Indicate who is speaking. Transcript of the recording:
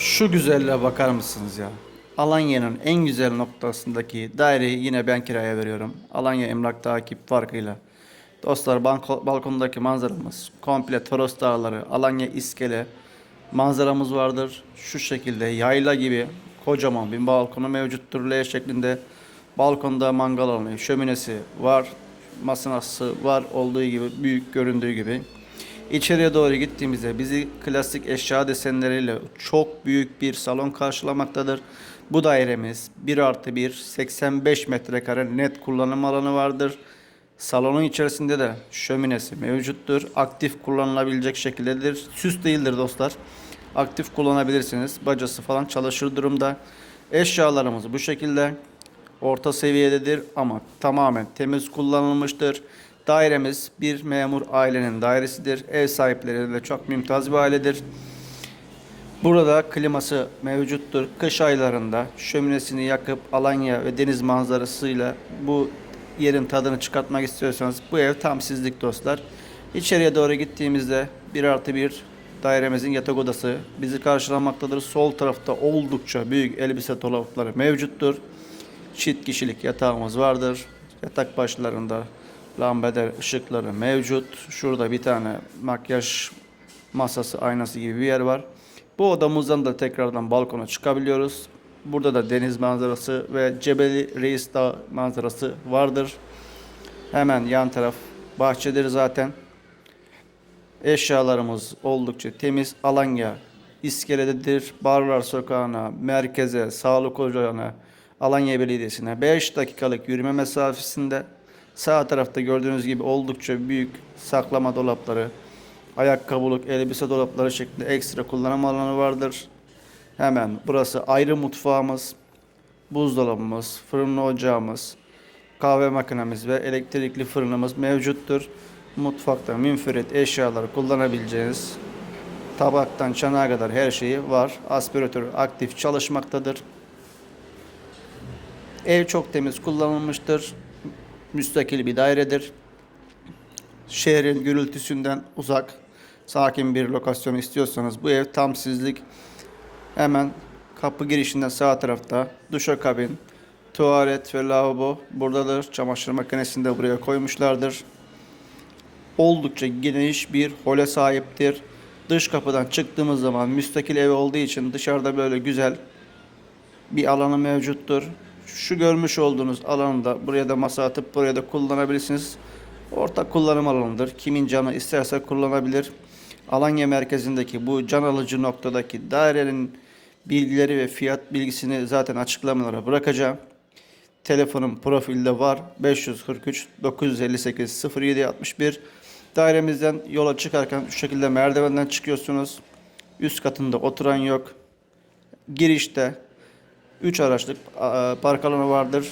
Speaker 1: Şu güzelliğe bakar mısınız ya? Alanya'nın en güzel noktasındaki daireyi yine ben kiraya veriyorum. Alanya emlak takip farkıyla. Dostlar banko- balkondaki manzaramız komple Toros Dağları, Alanya İskele manzaramız vardır. Şu şekilde yayla gibi kocaman bir balkonu mevcuttur L şeklinde. Balkonda mangal alanı, şöminesi var, masanası var olduğu gibi büyük göründüğü gibi. İçeriye doğru gittiğimizde bizi klasik eşya desenleriyle çok büyük bir salon karşılamaktadır. Bu dairemiz 1 artı 1 85 metrekare net kullanım alanı vardır. Salonun içerisinde de şöminesi mevcuttur. Aktif kullanılabilecek şekildedir. Süs değildir dostlar. Aktif kullanabilirsiniz. Bacası falan çalışır durumda. Eşyalarımız bu şekilde orta seviyededir ama tamamen temiz kullanılmıştır. Dairemiz bir memur ailenin dairesidir. Ev sahipleri de çok mümtaz bir ailedir. Burada kliması mevcuttur. Kış aylarında şöminesini yakıp Alanya ve deniz manzarasıyla bu yerin tadını çıkartmak istiyorsanız bu ev tam sizlik dostlar. İçeriye doğru gittiğimizde 1 artı 1 dairemizin yatak odası bizi karşılamaktadır. Sol tarafta oldukça büyük elbise dolapları mevcuttur. Çift kişilik yatağımız vardır. Yatak başlarında lambader ışıkları mevcut. Şurada bir tane makyaj masası, aynası gibi bir yer var. Bu odamızdan da tekrardan balkona çıkabiliyoruz. Burada da deniz manzarası ve Cebeli Reis Dağı manzarası vardır. Hemen yan taraf bahçedir zaten. Eşyalarımız oldukça temiz. Alanya iskelededir. Barlar Sokağı'na, merkeze, sağlık ocağına, Alanya Belediyesi'ne 5 dakikalık yürüme mesafesinde. Sağ tarafta gördüğünüz gibi oldukça büyük saklama dolapları, ayakkabılık, elbise dolapları şeklinde ekstra kullanım alanı vardır. Hemen burası ayrı mutfağımız, buzdolabımız, fırınlı ocağımız, kahve makinemiz ve elektrikli fırınımız mevcuttur. Mutfakta münferit eşyaları kullanabileceğiniz tabaktan çanağa kadar her şeyi var. Aspiratör aktif çalışmaktadır. Ev çok temiz kullanılmıştır. Müstakil bir dairedir. Şehrin gürültüsünden uzak, sakin bir lokasyon istiyorsanız bu ev tam sizlik. Hemen kapı girişinden sağ tarafta duşakabin, tuvalet ve lavabo buradadır. Çamaşır makinesini de buraya koymuşlardır. Oldukça geniş bir hole sahiptir. Dış kapıdan çıktığımız zaman müstakil ev olduğu için dışarıda böyle güzel bir alanı mevcuttur. Şu görmüş olduğunuz alanı da buraya da masa atıp buraya da kullanabilirsiniz. Ortak kullanım alanıdır. Kimin canı isterse kullanabilir. Alanya merkezindeki bu can alıcı noktadaki dairenin bilgileri ve fiyat bilgisini zaten açıklamalara bırakacağım. Telefonum profilde var. 543 958 07 61. Dairemizden yola çıkarken şu şekilde merdivenden çıkıyorsunuz. Üst katında oturan yok. Girişte 3 araçlık park alanı vardır.